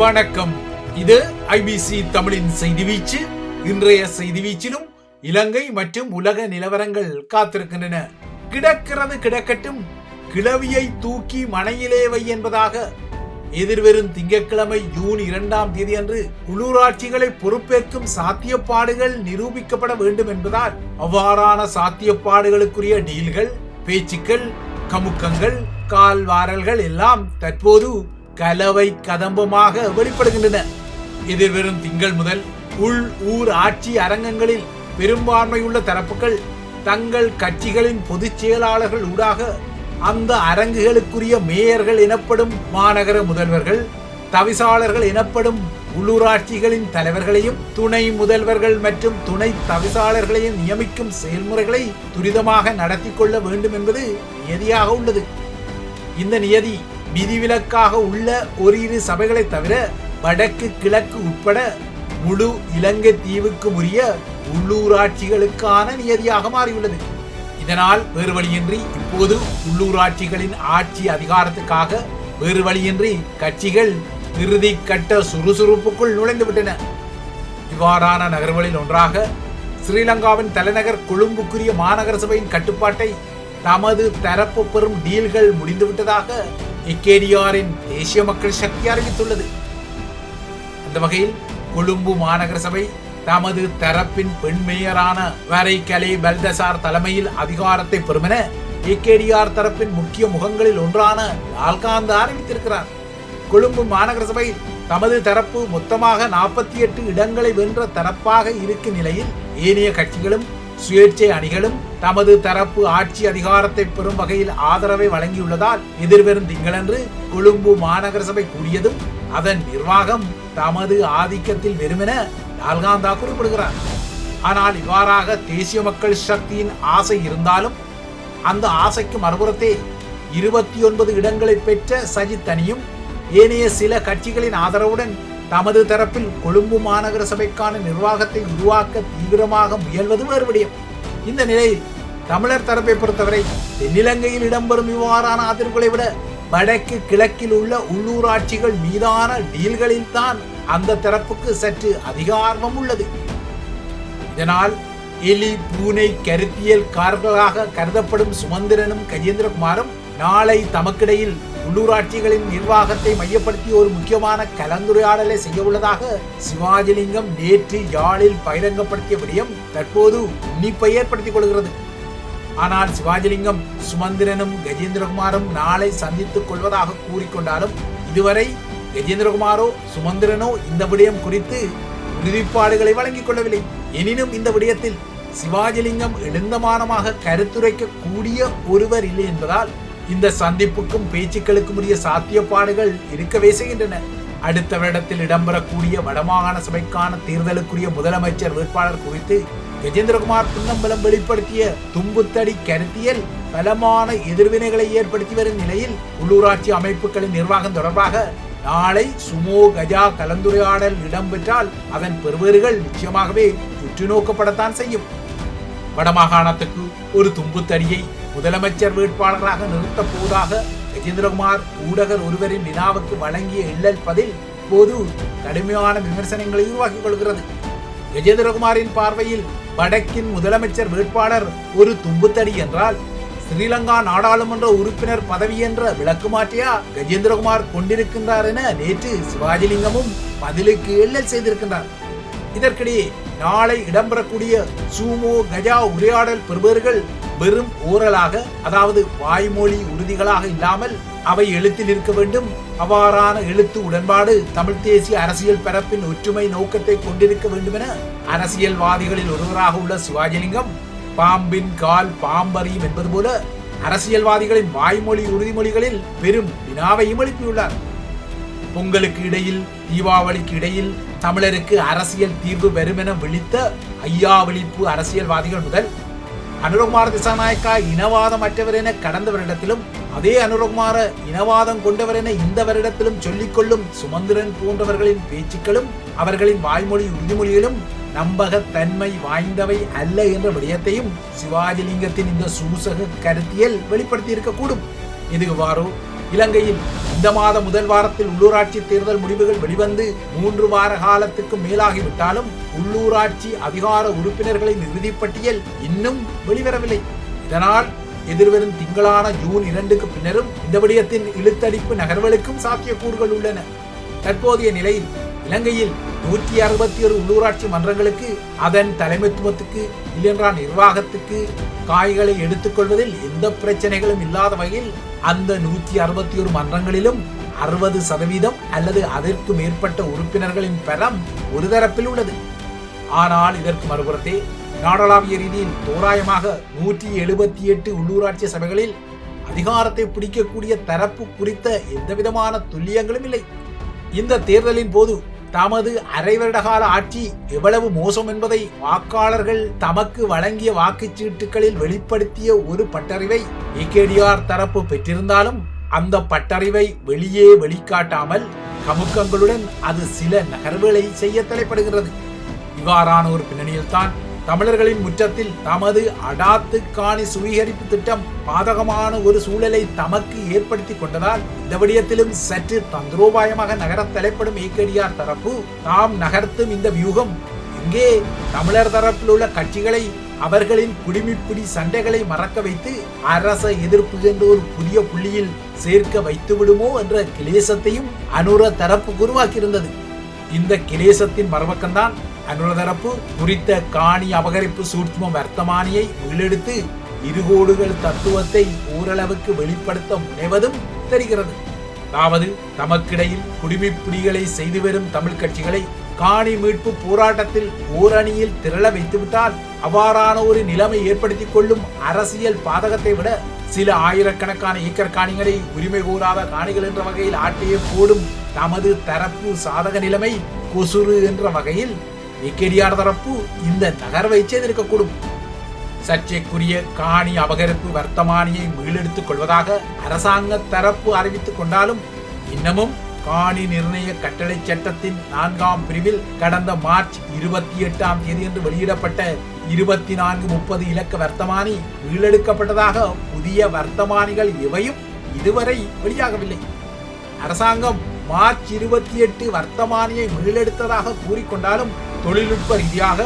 வணக்கம். இது ஐபிசி தமிழின் செய்தி வீச்சு. இன்றைய செய்தி வீச்சிலும் இலங்கை மற்றும் உலக நிலவரங்கள் காத்திருக்கின்றன. கிடக்கிறது கிடக்கட்டும் கிளவியை தூக்கி மனையிலே வை என்பதாக எதிர்வரும் திங்கட்கிழமை ஜூன் இரண்டாம் தேதி அன்று உள்ளூராட்சிகளை பொறுப்பேற்கும் சாத்தியப்பாடுகள் நிரூபிக்கப்பட வேண்டும் என்பதால் அவ்வாறான சாத்தியப்பாடுகளுக்குரிய டீல்கள் பேச்சுக்கள் கமுக்கங்கள் கால்வாரல்கள் எல்லாம் தற்போது கலவை கதம்பமாக வெளிப்படுகின்றன. எதிர்வரும் திங்கள் முதல் உள் ஊர் ஆட்சி அரங்கங்களில் பெரும்பான்மையுள்ள தரப்புகள் தங்கள் கட்சிகளின் பொதுச் செயலாளர்கள் ஊடாக அந்த அரங்குகளுக்குரிய மேயர்கள் எனப்படும் மாநகர முதல்வர்கள் தவிசாளர்கள் எனப்படும் உள்ளூராட்சிகளின் தலைவர்களையும் துணை முதல்வர்கள் மற்றும் துணை தவிசாளர்களையும் நியமிக்கும் செயல்முறைகளை துரிதமாக நடத்தி கொள்ள வேண்டும் என்பது நியதியாக உள்ளது. இந்த நியதி விதிவிலக்காக உள்ள ஓரிரு சபைகளை தவிர வடக்கு கிழக்கு உட்பட முழு இலங்கை தீவுக்கு உரிய உள்ளூராட்சிகளுக்கான நியதியாக மாறியுள்ளது. இதனால் வேறு வழியின்றி இப்போது உள்ளூராட்சிகளின் ஆட்சி அதிகாரத்துக்காக வேறு வழியின்றி கட்சிகள் இறுதி கட்ட சுறுசுறுப்புக்குள் நுழைந்துவிட்டன. இவ்வாறான நகர்வுகளில் ஒன்றாக ஸ்ரீலங்காவின் தலைநகர் கொழும்புக்குரிய மாநகர சபையின் கட்டுப்பாட்டை தமது தரப்பு பெறும் டீல்கள் முடிந்துவிட்டதாக இக்கேடிஆரின் தேசிய மக்கள் சக்தி அறிவித்துள்ளது. அந்த வகையில் கொழும்பு மாநகர சபை தமது தரப்பின் பெண் மேயரான வரை கலை பல்தசார் தலைமையில் அதிகாரத்தை பெறுமென என ஏகேடிஆர் தரப்பின் முக்கிய முகங்களில் ஒன்றான லால்காந்த் அறிவித்திருக்கிறார். கொழும்பு மாநகர சபை தமது தரப்பு மொத்தமாக நாற்பத்தி எட்டு இடங்களை வென்ற தரப்பாக இருக்கும் நிலையில் ஏனைய கட்சிகளும் சுயேட்சை அணிகளும் தமது தரப்பு ஆட்சி அதிகாரத்தை பெறும் வகையில் ஆதரவை வழங்கியுள்ளதால் எதிர்வரும் திங்களன்று கொழும்பு மாநகர சபை கூடியதும் அதன் நிர்வாகம் தமது ஆதிக்கத்தில் வெறுமென லால்காந்தா குறிப்பிடுகிறார். ஆனால் இவ்வாறாக தேசிய மக்கள் சக்தியின் ஆசை இருந்தாலும் அந்த ஆசைக்கு மறுபுறத்தே இருபத்தி ஒன்பது இடங்களை பெற்ற சஜித் அணியும் ஏனைய சில கட்சிகளின் ஆதரவுடன் தமது தரப்பில் கொழும்பு மாநகர சபைக்கான நிர்வாகத்தை உருவாக்க தீவிரமாக முயல்வது வேறு விடயம் இந்த நிலையில் தமிழர் தரப்பை பொறுத்தவரை தென்னிலங்கையில் இடம்பெறும் இவ்வாறான ஆதரவுகளை விட வடக்கு கிழக்கில் உள்ள உள்ளூராட்சிகள் மீதான டீல்களில் தான் அந்த தரப்புக்கு சற்று அதிகாரம் உள்ளது. இதனால் எலி பூனை கருத்தியல் கருத்தியல்காரர்களாக கருதப்படும் சுமந்திரனும் கஜேந்திரகுமாரும் நாளை தமக்கிடையில் உள்ளூராட்சிகளின் நிர்வாகத்தை மையப்படுத்தி ஒரு முக்கியமான கலந்துரையாடலை செய்ய உள்ளதாக சிவாஜிலிங்கம் நேற்று யாழில் பகிரங்கப்படுத்திய விடயம் தற்போது உன்னிப்பை ஏற்படுத்திக் கொள்கிறது. ஆனால் சிவாஜிலிங்கம் சுமந்திரனும் கஜேந்திரகுமாரும் நாளை சந்தித்துக் கொள்வதாக கூறிக்கொண்டாலும் இதுவரை கஜேந்திரகுமாரோ சுமந்திரனோ இந்த விடயம் குறித்து உறுதிப்பாடுகளை வழங்கிக் கொள்ளவில்லை. எனினும் இந்த விடயத்தில் சிவாஜிலிங்கம் எழுந்தமானமாக கருத்துரைக்க கூடிய ஒருவர் இல்லை என்பதால் இந்த சந்திப்புக்கும் பேச்சுக்களுக்கும் உரிய சாத்தியப்பாடுகள் இருக்கவே செய்கின்றன. அடுத்த வருடத்தில் இடம்பெறக்கூடிய வடமாகாண சபைக்கான தேர்தலுக்குரிய முதலமைச்சர் வேட்பாளர் குறித்து கஜேந்திரகுமார் புன்னம்பலம் வெளிப்படுத்திய தும்புத்தடி கருத்தியல் பலமான எதிர்வினைகளை ஏற்படுத்தி வரும் நிலையில் உள்ளூராட்சி அமைப்புகளின் நிர்வாகம் தொடர்பாக நாளை சுமோ கஜா கலந்துரையாடல் இடம்பெற்றால் அதன் பெறுவர்கள் நிச்சயமாகவே உற்று நோக்கப்படத்தான் செய்யும். வடமாகாணத்துக்கு ஒரு தும்புத்தடியை முதலமைச்சர் வேட்பாளராக நிறுத்தப் போவதாக கஜேந்திரகுமார் ஊடகர் ஒருவரின் வினாவுக்கு வழங்கிய இல்லல் பதில் போது கடுமையான விமர்சனங்களை உருவாக்கிக் கொள்கிறது. கஜேந்திரகுமாரின் பார்வையில் வடக்கின் முதலமைச்சர் வேட்பாளர் ஒரு தும்புத்தடி என்றால் ஸ்ரீலங்கா நாடாளுமன்ற உறுப்பினர் பதவி என்ற விளக்கு மாற்றியா கஜேந்திரகுமார் கொண்டிருக்கின்றார் என நேற்று சிவாஜிலிங்கமும் பதிலுக்கு எல்லல் செய்திருக்கின்றார். இதற்கிடையே நாளை இடம்பெறக்கூடிய சூமோ கஜா உரையாடல் பெறுபவர்கள் வெறும் ஊரலாக அதாவது வாய்மொழி உறுதிகளாக இல்லாமல் அவை எழுத்தில் இருக்க வேண்டும். அவ்வாறான எழுத்து உடன்பாடு தமிழ் தேசிய அரசியல் பரப்பின் ஒற்றுமை நோக்கத்தை கொண்டிருக்க வேண்டும் என அரசியல்வாதிகளில் ஒருவராக உள்ள சிவாஜிலிங்கம் பாம்பின் கால் பாம்பறியும் என்பது போல அரசியல்வாதிகளின் வாய்மொழி உறுதிமொழிகளில் பெரும் வினாவையும் எழுப்பியுள்ளார் பொங்கலுக்கு இடையில் தீபாவளிக்கு இடையில் தமிழருக்கு அரசியல் தீர்வு வரும் என விழித்த ஐயா விழிப்பு அரசியல்வாதிகள் முதல் அனுரகுமார திசாநாயக்கா இனவாதமற்றவர் என கடந்த வருடத்திலும் அதே அனுரகுமார இனவாதம் கொண்டவர் என இந்த வருடத்திலும் சொல்லிக்கொள்ளும் சுமந்திரன் போன்றவர்களின் பேச்சுக்களும் அவர்களின் வாய்மொழி உறுதிமொழிகளும் நம்பகத்தன்மை வாய்ந்தவை அல்ல என்ற விடயத்தையும் சிவாஜிலிங்கத்தின் இந்த சூசக கருத்தியல் வெளிப்படுத்தி இருக்கக்கூடும் இது இவ்வாறோ? இலங்கையில் இந்த மாத முதல் வாரத்தில் உள்ளூராட்சி தேர்தல் முடிவுகள் வெளிவந்து மூன்று வார காலத்துக்கு மேலாகிவிட்டாலும் உள்ளூராட்சி அதிகார உறுப்பினர்களின் இறுதிப்பட்டியல் இன்னும் வெளிவரவில்லை. இதனால் எதிர்வரும் திங்களான ஜூன் இரண்டுக்கு பின்னரும் இந்த விடயத்தின் இழுத்தடிப்பு நகர்வுகளுக்கும் சாத்தியக்கூறுகள் உள்ளன. தற்போதைய நிலையில் இலங்கையில் நூற்றி அறுபத்தி ஒரு உள்ளூராட்சி மன்றங்களுக்கு அதன் தலைமைத்துவத்துக்கு இல்லென்றா நிர்வாகத்துக்கு காய்களை எடுத்துக்கொள்வதில் எந்த பிரச்சனைகளும் இல்லாத வகையில் அந்த நூற்றி அறுபத்தி ஒரு மன்றங்களிலும் அறுபது சதவீதம் அல்லது அதற்கு மேற்பட்ட உறுப்பினர்களின் பெறம் ஒரு தரப்பில் உள்ளது. ஆனால் இதற்கு மறுபுறத்தே நாடளாவிய ரீதியில் தோராயமாக நூற்றி எழுபத்தி எட்டு உள்ளூராட்சி சபைகளில் அதிகாரத்தை பிடிக்கக்கூடிய தரப்பு குறித்த எந்தவிதமான துல்லியங்களும் இல்லை. இந்த தேர்தலின் போது தமது அரை வருடகால ஆட்சி எவ்வளவு மோசம் என்பதை வாக்காளர்கள் தமக்கு வழங்கிய வாக்குச்சீட்டுகளில் வெளிப்படுத்திய ஒரு பட்டறிவை ஏகேடிஆர் தரப்பு பெற்றிருந்தாலும் அந்த பட்டறிவை வெளியே வெளிக்காட்டாமல் கமுக்கங்களுடன் அது சில நகர்வுகளை செய்ய தலைப்படுகிறது. இவ்வாறான ஒரு பின்னணியில்தான் தமிழர்களின் முற்றத்தில் தமது அடாத்து காணி சுவீகரிப்பு திட்டம் பாதகமான ஒரு சூழலை தமக்கு ஏற்படுத்தி கொண்டதால் இந்த விடயத்திலும் சற்று தந்திரோபாயமாக நகர தலைப்படும் ஏகடியார் தரப்பு தாம் நகர்த்தும் இந்த வியூகம். இங்கே தமிழர் தரப்பில் உள்ள கட்சிகளை அவர்களின் குடிமிப்பிடி சண்டைகளை மறக்க வைத்து அரச எதிர்ப்பு என்ற ஒரு புதிய புள்ளியில் சேர்க்க வைத்து விடுமோ என்ற கிளேசத்தையும் அனுர தரப்பு உருவாக்கியிருந்தது. இந்த கிளேசத்தின் மறுபக்கம்தான் அனுர தரப்பு குறித்த காணி அபகரிப்பு சூட்சும வர்த்தமானியை உள்ளெடுத்து இருகோடுகள் தத்துவத்தை ஓரளவுக்கு வெளிப்படுத்த முனைவதும் தெரிகிறது. அதாவது தமக்கிடையில் குடிமைப்பிடிகளை செய்து வரும் தமிழ் கட்சிகளை காணி மீட்பு போராட்டத்தில் ஓரணியில் திரள வைத்துவிட்டால் அவ்வாறான ஒரு நிலைமை ஏற்படுத்திக் கொள்ளும் அரசியல் பாதகத்தை விட சில ஆயிரக்கணக்கான ஏக்கர் காணிகளை உரிமை கோராத காணிகள் என்ற வகையில் ஆட்டையே போடும் தமது தரப்பு சாதக நிலைமை கொசுறு என்ற வகையில் ஏகேடிஆர் தரப்பு இந்த நகர்வை செய்திருக்கக்கூடும் சர்ச்சைக்குரிய காணி அபகரிப்பு வர்த்தமானியை மீளெடுத்துக் கொள்வதாக அரசாங்க தரப்பு அறிவித்துக் கொண்டாலும் இன்னமும் காணி நிர்ணய கட்டளை சட்டத்தின் நான்காம் பிரிவில் கடந்த மார்ச் இருபத்தி எட்டாம் தேதி என்று வெளியிடப்பட்ட இருபத்தி நான்கு முப்பது இலக்க வர்த்தமானி மீளெடுக்கப்பட்டதாக புதிய வர்த்தமானிகள் எவையும் இதுவரை வெளியாகவில்லை. அரசாங்கம் மார்ச் இருபத்தி எட்டு வர்த்தமானியை மீளெடுத்ததாக கூறிக்கொண்டாலும் தொழில்நுட்ப ரீதியாக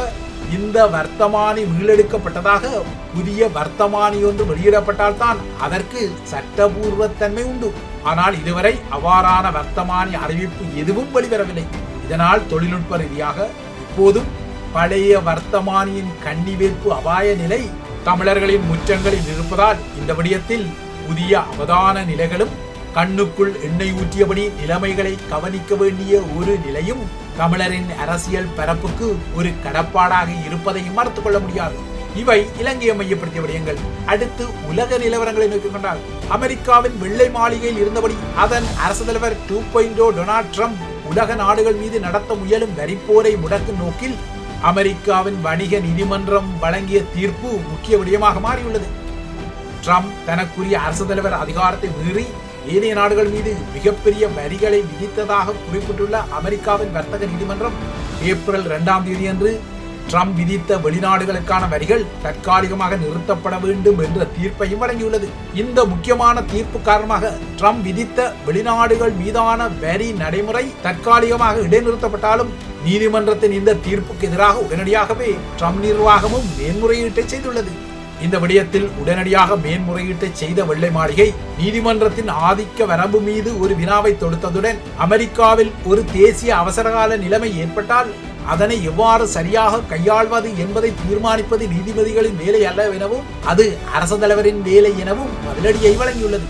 இந்த வர்த்தமானி மீளெடுக்கப்பட்டதாக புதிய வர்த்தமானி ஒன்று வெளியிடப்பட்டால்தான் அதற்கு சட்டபூர்வத்தன்மை உண்டு. ஆனால் இதுவரை அவ்வாறான வர்த்தமானி அறிவிப்பு எதுவும் வெளிவரவில்லை. இதனால் தொழில்நுட்ப ரீதியாக இப்போதும் பழைய வர்த்தமானியின் கன்னிவேற்பு அபாய நிலை தமிழர்களின் முற்றங்களில் இருப்பதால் இந்த விடயத்தில் புதிய அவதான நிலைகளும் கண்ணுக்குள் எண்ணெய் ஊற்றியபடி நிலைமைகளை கவனிக்க வேண்டிய ஒரு நிலையும் தமிழரின் அரசியல் பரப்புக்கு ஒரு கடப்பாடாக இருப்பதையும் மறுத்துக் கொள்ள முடியாது. இவை இலங்கையை மையப்படுத்திய விடயங்கள். அடுத்து உலக நிலவரங்களை நோக்கி கொண்டால் அமெரிக்காவின் வெள்ளை மாளிகையில் இருந்தபடி அதன் அரசு தலைவர் டூ பாயிண்டோ டொனால்ட் ட்ரம்ப் உலக நாடுகள் மீது நடத்த முயலும் வரிப்போரை முடக்கும் நோக்கில் அமெரிக்காவின் வணிக நீதிமன்றம் வழங்கிய தீர்ப்பு முக்கிய விடயமாக மாறியுள்ளது. ட்ரம்ப் தனக்குரிய அரசு தலைவர் அதிகாரத்தை மீறி ஏனைய நாடுகள் மீது மிகப்பெரிய வரிகளை விதித்ததாக குறிப்பிட்டுள்ள அமெரிக்காவின் வர்த்தக நீதிமன்றம் ஏப்ரல் இரண்டாம் தேதியன்று ட்ரம்ப் விதித்த வெளிநாடுகளுக்கான வரிகள் தற்காலிகமாக நிறுத்தப்பட வேண்டும் என்ற தீர்ப்பையும் வழங்கியுள்ளது. இந்த முக்கியமான தீர்ப்பு காரணமாக ட்ரம்ப் விதித்த வெளிநாடுகள் மீதான வரி நடைமுறை தற்காலிகமாக இடைநிறுத்தப்பட்டாலும் நீதிமன்றத்தின் இந்த தீர்ப்புக்கு எதிராக உடனடியாகவே ட்ரம்ப் நிர்வாகமும் மேன்முறையீட்டை செய்துள்ளது. இந்த விடயத்தில் உடனடியாக மேன்முறையீட்டை செய்த வெள்ளை மாளிகை நீதிமன்றத்தின் ஆதிக்க வரம்பு மீது ஒரு வினாவை தொடுத்ததுடன் அமெரிக்காவில் ஒரு தேசிய அவசரகால நிலைமை ஏற்பட்டால் அதனை எவ்வாறு சரியாக கையாள்வது என்பதை தீர்மானிப்பது நீதிபதிகளின் வேலை அல்ல எனவும் அது அரசு தலைவரின் வேலை எனவும் பதிலடியை வழங்கியுள்ளது.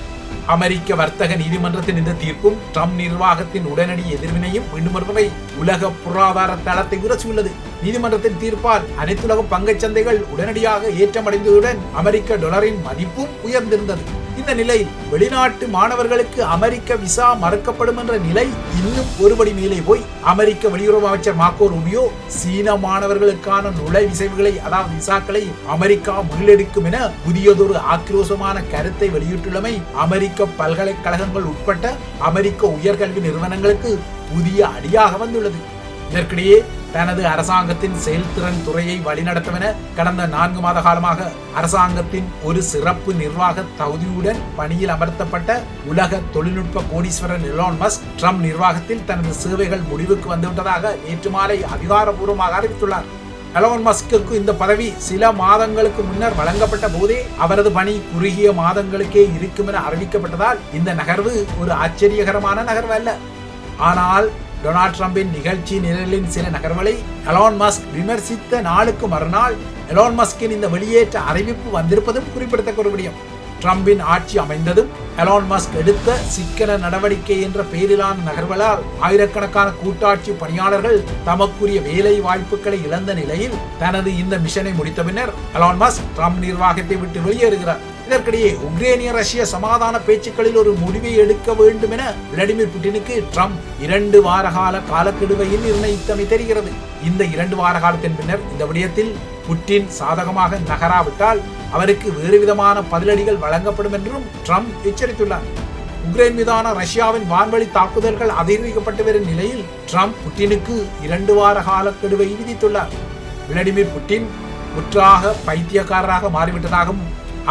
அமெரிக்க வர்த்தக நீதிமன்றத்தின் இந்த தீர்ப்பும் ட்ரம்ப் நிர்வாகத்தின் உடனடி எதிர்வினையும் மீண்டும் ஒருமுறை உலக பொருளாதார தளத்தை உரசியுள்ளது. நீதிமன்றத்தின் தீர்ப்பால் அனைத்துலக பங்குச் சந்தைகள் உடனடியாக ஏற்றமடைந்ததுடன் அமெரிக்க டாலரின் மதிப்பும் உயர்ந்திருந்தது. இந்த நிலையில் வெளிநாட்டு மாணவர்களுக்கு அமெரிக்க விசா மறுக்கப்படும் என்ற நிலை இன்னும் ஒருபடி மேலே போய் அமெரிக்க வெளியுறவு அமைச்சர் மாக்கோ ரூபியோ சீன மாணவர்களுக்கான நுழைவிசைவுகளை அதாவது விசாக்களை அமெரிக்கா முன்னெடுக்கும் என புதியதொரு ஆக்ரோஷமான கருத்தை வெளியிட்டுள்ளமை அமெரிக்க பல்கலைக்கழகங்கள் உட்பட்ட அமெரிக்க உயர்கல்வி நிறுவனங்களுக்கு புதிய அடியாக வந்துள்ளது. இதற்கிடையே தனது அரசாங்கத்தின் செயல்திறன் துறையை வழிநடத்தும் என கடந்த நான்கு மாத காலமாக அரசாங்கத்தின் ஒரு சிறப்பு நிர்வாக தகுதியுடன் பணியில் அமர்த்தப்பட்ட உலக தொழில்நுட்ப கோடீஸ்வரன் எலான் மஸ்க் ட்ரம்ப் நிர்வாகத்தில் தனது சேவைகள் முடிவுக்கு வந்துவிட்டதாக நேற்று மாலை அதிகாரபூர்வமாக அறிவித்துள்ளார். எலோன் மஸ்க்கு இந்த பதவி சில மாதங்களுக்கு முன்னர் வழங்கப்பட்ட போதே அவரது பணி குறுகிய மாதங்களுக்கே இருக்கும் என அறிவிக்கப்பட்டதால் இந்த நகர்வு ஒரு ஆச்சரியகரமான நகர்வு அல்ல. ஆனால் டொனால்ட் ட்ரம்பின் நிகழ்ச்சி நிரலின் சில நகர்வுகளை எலான் மஸ்க் விமர்சித்த நாளுக்கு மறுநாள் எலான் மஸ்கின் இந்த வெளியேற்ற அறிவிப்பு வந்திருப்பதும் குறிப்பிடத்தக்க ஒரு விடயம். ட்ரம்பின் ஆட்சி அமைந்ததும் எலான் மஸ்க் எடுத்த சிக்கன நடவடிக்கை என்ற பெயரிலான நகர்வலால் ஆயிரக்கணக்கான கூட்டாட்சி பணியாளர்கள் தமக்குரிய வேலை வாய்ப்புகளை இழந்த நிலையில் தனது இந்த மிஷனை முடித்த பின்னர் எலான் மஸ்க் ட்ரம்ப் நிர்வாகத்தை விட்டு வெளியேறுகிறார். இதற்கிடையே உக்ரேனிய ரஷ்ய சமாதான பேச்சுக்களில் ஒரு முடிவை எடுக்க வேண்டும் என விளாடிமிர் புட்டினுக்கு ட்ரம்ப் இரண்டு வாரகால காலக்கெடுவையில் நிர்ணயித்தமை தெரிகிறது. இந்த இரண்டு வார காலத்தின் பின்னர் இந்த விடயத்தில் புட்டின் சாதகமாக நகராவிட்டால் அவருக்கு வேறு விதமான பதிலடிகள் வழங்கப்படும் என்றும் ட்ரம்ப் எச்சரித்துள்ளார். உக்ரைன் மீதான ரஷ்யாவின் வான்வழி தாக்குதல்கள் அதிகரிக்கப்பட்டு வரும் நிலையில் ட்ரம்ப் புட்டினுக்கு இரண்டு வார காலக்கெடுவை விதித்துள்ளார். விளாடிமிர் புட்டின் முற்றாக பைத்தியக்காரராக மாறிவிட்டதாகவும்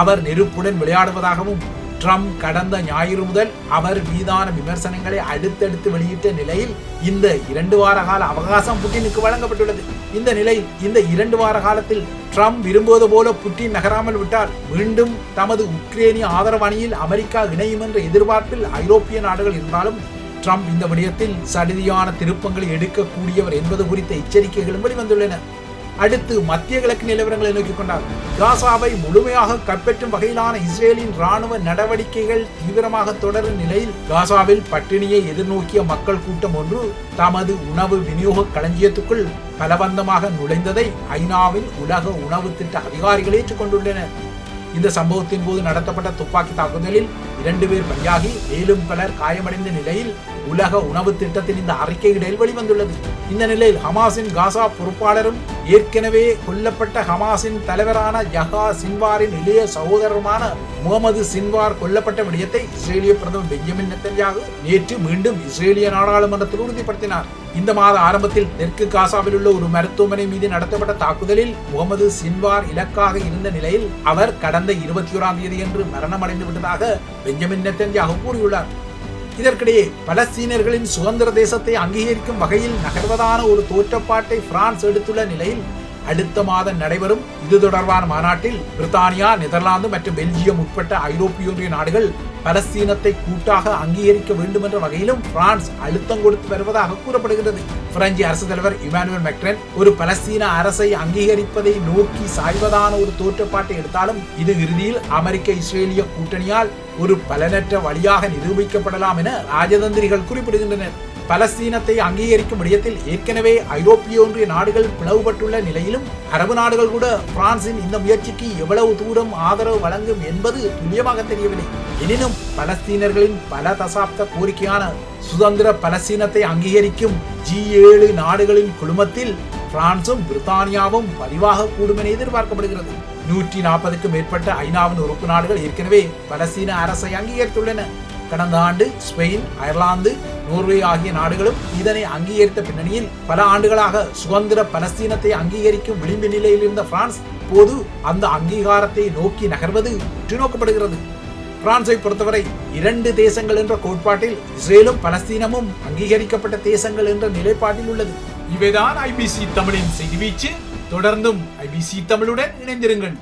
அவர் நெருப்புடன் விளையாடுவதாகவும் ட்ரம்ப் கடந்த ஞாயிறு முதல் அவர் மீதான விமர்சனங்களை அடுத்தடுத்து வெளியிட்ட நிலையில் இந்த இரண்டு வார கால அவகாசம் புட்டினுக்கு வழங்கப்பட்டுள்ளது. இந்த நிலையில் இந்த இரண்டு வார காலத்தில் ட்ரம்ப் விரும்புவது போல புட்டின் நகராமல் விட்டால் மீண்டும் தமது உக்ரேனிய ஆதரவு அணியில் அமெரிக்கா இணையும் என்ற எதிர்பார்ப்பில் ஐரோப்பிய நாடுகள் இருந்தாலும் ட்ரம்ப் இந்த விடயத்தில் சடுதியான திருப்பங்களை எடுக்கக்கூடியவர் என்பது குறித்த எச்சரிக்கைகளும் வெளிவந்துள்ளன. அடுத்து மத்திய கிழக்கு நிலவரங்களை நோக்கிக் கொண்டார். காசாவை முழுமையாக கைப்பற்றும் வகையிலான இஸ்ரேலின் ராணுவ நடவடிக்கைகள் தீவிரமாக தொடரும் நிலையில் காசாவில் பட்டினியை எதிர்நோக்கிய மக்கள் கூட்டம் ஒன்று தமது உணவு விநியோக களஞ்சியத்துக்குள் பலவந்தமாக நுழைந்ததை ஐநாவின் உலக உணவு திட்ட அதிகாரிகள் ஏற்றுக்கொண்டுள்ளனர். இந்த சம்பவத்தின் போது நடத்தப்பட்ட துப்பாக்கி தாக்குதலில் இரண்டு பேர் பலியாகி மேலும் பலர் காயமடைந்த நிலையில் உலக உணவு திட்டத்தின் இந்த அறிக்கையிடல் வெளிவந்துள்ளது. இந்த நிலையில் ஹமாஸின் காசா பொறுப்பாளரும் ஏற்கனவே கொல்லப்பட்ட ஹமாஸின் தலைவரான யஹா சின்வாரின் இளைய சகோதரருமான முகமது சின்வார் கொல்லப்பட்ட விடயத்தை இஸ்ரேலிய பிரதமர் பெஞ்சமின் நெத்தன்யாகு நேற்று மீண்டும் இஸ்ரேலிய நாடாளுமன்றத்தில் உறுதிப்படுத்தினார். இந்த மாத ஆரம்பத்தில் தெற்கு காசாவில் உள்ள ஒரு மருத்துவமனை மீது நடத்தப்பட்ட தாக்குதலில் முகமது சின்வார் இலக்காக இருந்த நிலையில் அவர் கடந்த இருபத்தி ஓராம் தேதி என்று மரணமடைந்து விட்டதாக பெஞ்சமின் நெத்தன்யாகு கூறியுள்ளார். இதற்கிடையே பலஸ்தீனர்களின் சுதந்திர தேசத்தை அங்கீகரிக்கும் வகையில் நகர்வதான ஒரு தோற்றப்பாட்டை பிரான்ஸ் எடுத்துள்ள நிலையில் அடுத்த மாதம் நடைபெறும் இது தொடர்பான மாநாட்டில் பிரித்தானியா நெதர்லாந்து மற்றும் பெல்ஜியம் உட்பட்ட ஐரோப்பிய ஒன்றிய நாடுகள் பலஸ்தீனத்தை கூட்டாக அங்கீகரிக்க வேண்டும் என்ற வகையிலும் பிரான்ஸ் அழுத்தம் கொடுத்து வருவதாக கூறப்படுகிறது பிரெஞ்சு அரசு தலைவர் இமானுவல் மெக்ரன் ஒரு பலஸ்தீன அரசை அங்கீகரிப்பதை நோக்கி சாய்வதான ஒரு தோற்றப்பாட்டை எடுத்தாலும் இது இறுதியில் அமெரிக்க இஸ்ரேலிய கூட்டணியால் ஒரு பலனற்ற வழியாக நிரூபிக்கப்படலாம் என ராஜதந்திரிகள் குறிப்பிடுகின்றனர். பலஸ்தீனத்தை அங்கீகரிக்கும் விடயத்தில் ஏற்கனவே ஐரோப்பிய ஒன்றிய நாடுகள் பிளவுபட்டுள்ள நிலையிலும் அரபு நாடுகள் கூட பிரான்சின் இந்த முயற்சிக்கு எவ்வளவு தூரம் ஆதரவு வழங்கும் என்பது துல்லியமாக தெரியவில்லை. எனினும் பலஸ்தீனர்களின் பல தசாப்த கோரிக்கையான சுதந்திர பலஸ்தீனத்தை அங்கீகரிக்கும் ஜி ஏழு நாடுகளின் குழுமத்தில் பிரான்சும் பிரித்தானியாவும் பதிவாக கூடும் என எதிர்பார்க்கப்படுகிறது. நூற்றி நாற்பதுக்கும் மேற்பட்ட ஐநாவின் உறுப்பு நாடுகள் ஏற்கனவே பலஸ்தீன அரசை அங்கீகரித்துள்ளன. கடந்த ஆண்டு ஸ்பெயின் அயர்லாந்து நோர்வே ஆகிய நாடுகளும் இதனை அங்கீகரித்த பின்னணியில் பல ஆண்டுகளாக சுதந்திர பலஸ்தீனத்தை அங்கீகரிக்கும் விளிம்பு நிலையில் இருந்த பிரான்ஸ் போது அந்த அங்கீகாரத்தை நோக்கி நகர்வது உற்று நோக்கப்படுகிறது பிரான்சை பொறுத்தவரை இரண்டு தேசங்கள் என்ற கோட்பாட்டில் இஸ்ரேலும் பலஸ்தீனமும் அங்கீகரிக்கப்பட்ட தேசங்கள் என்ற நிலைப்பாட்டில் உள்ளது. இவைதான் ஐபிசி தமிழின் செய்தி வீச்சு. தொடர்ந்தும் ஐபிசி தமிழுடன் இணைந்திருங்கள்.